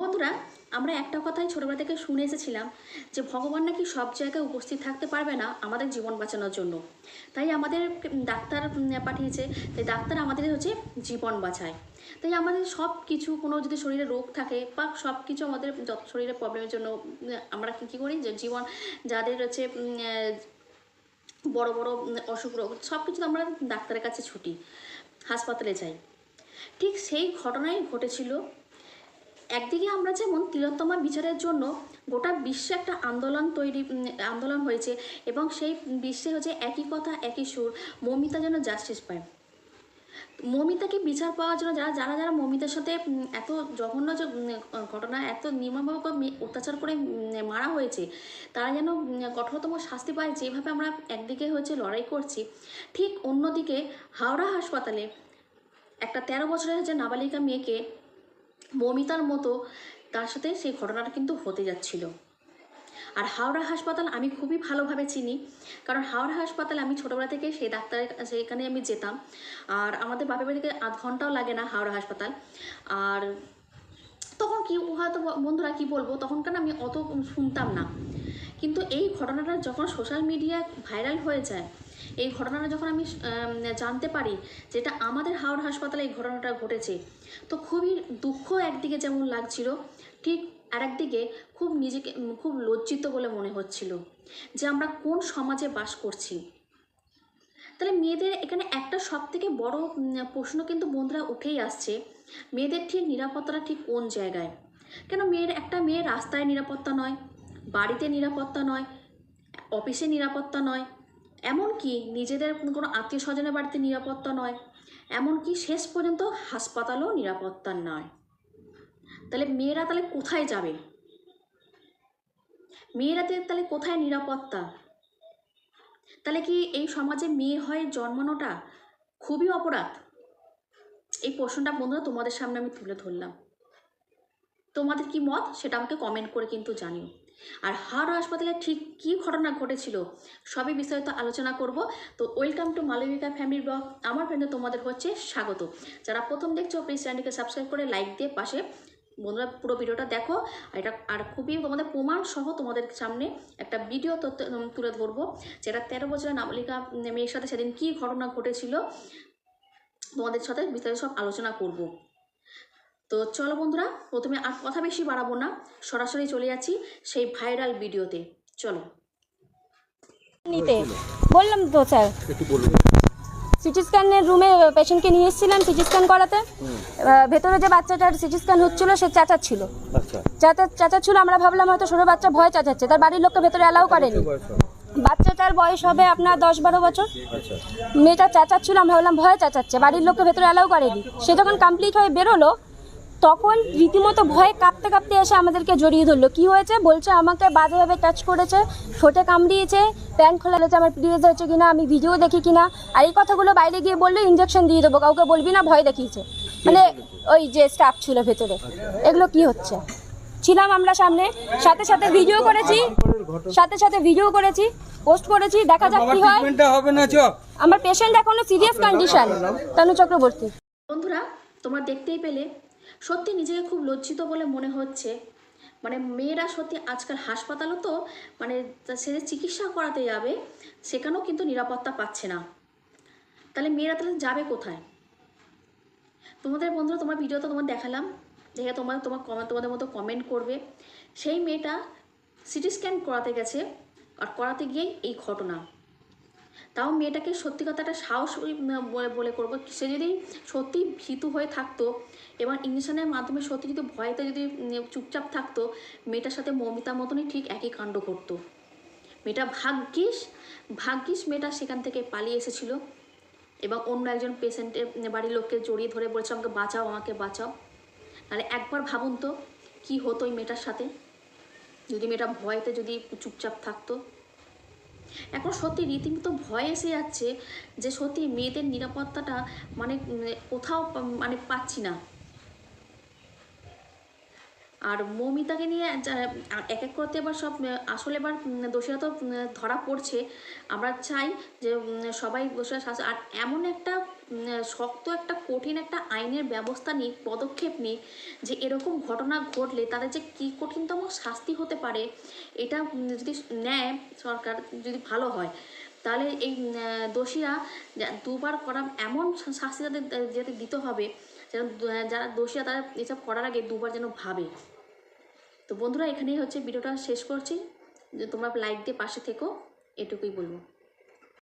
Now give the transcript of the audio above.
বন্ধুরা, আমরা একটা কথাই ছোটবেলা থেকে শুনে এসেছিলাম যে ভগবান নাকি সব জায়গায় উপস্থিত থাকতে পারবে না আমাদের জীবন বাঁচানোর জন্য। তাই আমাদের ডাক্তার পাঠিয়েছে তাই ডাক্তার আমাদের হচ্ছে জীবন বাঁচায়। তাই আমাদের সব কিছু, কোনো যদি শরীরে রোগ থাকে বা সব কিছু আমাদের যত শরীরে প্রবলেমের জন্য, আমরা কী করি যে জীবন, যাদের হচ্ছে বড় বড় অসুখ রোগ, সব কিছু আমরা ডাক্তারের কাছে ছুটি, হাসপাতালে যাই। ঠিক সেই ঘটনাই ঘটেছিল একদিকে আমরা যেমন তিলোত্তমা বিচারের জন্য গোটা বিশ্বে একটা আন্দোলন তৈরি আন্দোলন হয়েছে এবং সেই বিশ্বে হচ্ছে একই কথা, একই সুর, মমিতা যেন জাস্টিস পায়। মমিতাকে বিচার পাওয়ার জন্য যারা যারা যারা মমিতার সাথে এত জঘন্য যে ঘটনা, এত নির্মমভাবে অত্যাচার করে মারা হয়েছে, তারা যেন কঠোরতম শাস্তি পায়, যেভাবে আমরা একদিকে হচ্ছে লড়াই করছি, ঠিক অন্যদিকে হাওড়া হাসপাতালে একটা তেরো বছরের হচ্ছে নাবালিকা মেয়েকে মমিতার মতো তার সাথে সেই ঘটনাটা কিন্তু হতে যাচ্ছিল। আর হাওড়া হাসপাতাল আমি খুবই ভালোভাবে চিনি, কারণ হাওড়া হাসপাতালে আমি ছোটোবেলা থেকে সেই ডাক্তারের সেখানে আমি যেতাম। আর আমাদের বাপের বাড়ি থেকে আধ ঘন্টাও লাগে না হাওড়া হাসপাতাল। আর তখন কি হয়তো বন্ধুরা কি বলব, তখনকার আমি অত শুনতাম না। কিন্তু এই ঘটনাটা যখন সোশ্যাল মিডিয়ায় ভাইরাল হয়ে যায়, এই ঘটনাটা যখন আমি জানতে পারি যেটা আমাদের হাওড় হাসপাতালে এই ঘটনাটা ঘটেছে, তো খুবই দুঃখ একদিকে যেমন লাগছিল, ঠিক আর একদিকে খুব নিজেকে খুব লজ্জিত বলে মনে হচ্ছিল যে আমরা কোন সমাজে বাস করছি। তাহলে মেয়েদের এখানে একটা সব থেকে বড় প্রশ্ন কিন্তু বন্ধুরা উঠেই আসছে, মেয়েদের ঠিক নিরাপত্তাটা ঠিক কোন জায়গায়? কেন মেয়ের, একটা মেয়ের রাস্তায় নিরাপত্তা নয়? বাড়িতে নিরাপত্তা নয়, অফিসে নিরাপত্তা নয়, এমনকি নিজেদের কোনো আত্মীয় স্বজনের বাড়িতে নিরাপত্তা নয়, এমনকি শেষ পর্যন্ত হাসপাতালও নিরাপত্তা নয়। তাহলে মেয়েরা তাহলে কোথায় যাবে? মেয়েরাদের তাহলে কোথায় নিরাপত্তা? তাহলে কি এই সমাজে মেয়ে হয়ে জন্মানোটা খুবই অপরাধ? এই প্রশ্নটা বন্ধুরা তোমাদের সামনে আমি তুলে ধরলাম। তোমাদের কি মত? সেটা আমাকে কমেন্ট করে কিন্তু জানিও। আর হাওড়া হাসপাতালে ঠিক কী ঘটনা ঘটেছিল, সবই বিস্তারিত আলোচনা করব। তো welcome to Malabika family blog আমার ফ্রেন্ডে তোমাদের হচ্ছে স্বাগত। যারা প্রথম দেখছ প্লিজ চ্যানেলকে সাবস্ক্রাইব করে লাইক দিয়ে পাশে বন্ধুরা পুরো ভিডিওটা দেখো। আর এটা, আর খুবই তোমাদের প্রমাণ সহ তোমাদের সামনে একটা ভিডিও তুলে ধরবো, যেটা তেরো বছরের নাবালিকা মেয়ের সাথে সেদিন কী ঘটনা ঘটেছিল, তোমাদের সাথে বিস্তারিত সব আলোচনা করব। তো চলো বন্ধুরা প্রথমে আর কথা বেশি বাড়াবো না সরাসরি চলে যাচ্ছি সেই ভাইরাল ভিডিওতে চলো। নিতে। বললাম তো স্যার। সিটি স্ক্যানের রুমে পেশেন্টকে নিয়ে এসেছিলাম সিটি স্ক্যান করাতে। ভেতরে যে বাচ্চাটার সিটি স্ক্যান হচ্ছিল সে চাচাচ্ছিল। আচ্ছা। চাচা ছিল আমরা ভাবলাম হয়তো ছোটো বাচ্চা ভয় চাচাচ্ছে তার বাড়ির লোককে ভেতরে অ্যালাউ করেনি। বাচ্চাটার বয়স হবে আপনার দশ বারো বছর। আচ্ছা। মেয়েটা চাচাচ্ছিল আমরা ভাবলাম ভয় চাচাচ্ছে বাড়ির লোককে ভেতরে অ্যালাউ করেনি। সে যখন কমপ্লিট হয়ে বেরোলো তখন রীতিমতো ভয়ে কাঁপতে কাঁপতে এসে আমাদেরকে জড়িয়ে ধরলো। কি হয়েছে? বলছে আমাকে বাজেভাবে টাচ করেছে ঠোঁটে কামড়িয়েছে প্যান্ট খোলা রয়েছে আমার পিরিয়ড হয়েছে কিনা আমি ভিডিও দেখি কিনা। আর এই কথাগুলো বাইরে গিয়ে বললে ইঞ্জেকশন দিয়ে দেবো কাউকে বলবি না ভয় দেখিয়েছে। মানে ওই যে স্টাফ ছিল ভেতরে। এগুলো কি হচ্ছে? ছিলাম আমরা সামনে সাথে সাথে ভিডিও করেছি সাথে সাথে ভিডিও করেছি পোস্ট করেছি দেখা যাক কি হয়। আমার পেশেন্ট এখনও সিরিয়াস কন্ডিশন তানু চক্রবর্তী। বন্ধুরা তোমরা দেখতেই পেলে সত্যি নিজেকে খুব লজ্জিত বলে মনে হচ্ছে। মানে মেয়েরা সত্যি আজকাল হাসপাতালও তো মানে সে যে চিকিৎসা করাতে যাবে, সেখানেও কিন্তু নিরাপত্তা পাচ্ছে না। তাহলে মেয়েরা তাহলে যাবে কোথায়? তোমাদের বন্ধুরা, তোমার ভিডিও তো তোমার দেখালাম। দেখে তোমার তোমার কমেন্ট তোমাদের মতো কমেন্ট করবে। সেই মেয়েটা সিটি স্ক্যান করাতে গেছে, আর করাতে গিয়েই এই ঘটনা। তাও মেয়েটাকে সত্যি কথাটা সাহস বলে- বলে করব। সে যদি সত্যি ভীতু হয়ে থাকতো এবং ইঞ্জেকশনের মাধ্যমে সত্যি যদি ভয়তে যদি চুপচাপ থাকতো, মেয়েটার সাথে মমিতার মতনই ঠিক একই কাণ্ড ঘটতো। মেয়েটা ভাগ্যিস ভাগ্যিস মেয়েটা সেখান থেকে পালিয়ে এসেছিল। এবং অন্য একজন পেশেন্টের বাড়ির লোককে জড়িয়ে ধরে বলছে, আমাকে বাঁচাও আমাকে বাঁচাও। তাহলে একবার ভাবুন তো, কী হতো ওই মেয়েটার সাথে? যদি মেয়েটা ভয়তে যদি চুপচাপ থাকতো। এখন সত্যি রীতিমতো ভয় এসে যাচ্ছে যে সত্যি মেয়েদের নিরাপত্তাটা মানে কোথাও মানে পাচ্ছি না। আর মৌমিতাকে নিয়ে এক এক করতে এবার সব, আসলে এবার দোষীরা তো, ধরা পড়ছে। আমরা চাই যে, সবাই দোষীরা শাস্তি, আর এমন একটা, শক্ত একটা, কঠিন একটা আইনের ব্যবস্থা নিক, পদক্ষেপ নিক, যে এরকম ঘটনা ঘটলে তাদের যে কী কঠিনতম শাস্তি হতে পারে, এটা যদি নেয় সরকার, যদি ভালো হয়, তাহলে এই, দোষীরা দুবার করা এমন শাস্তি তাদের যাতে দিতে হবে। যেন যারা দোষী তারা এসব করার আগে দুবার যেন ভাবে। তো বন্ধুরা, এখানেই হচ্ছে ভিডিওটা শেষ করছি। তোমরা লাইক দিয়ে পাশে থেকো, এটুকুই বলব।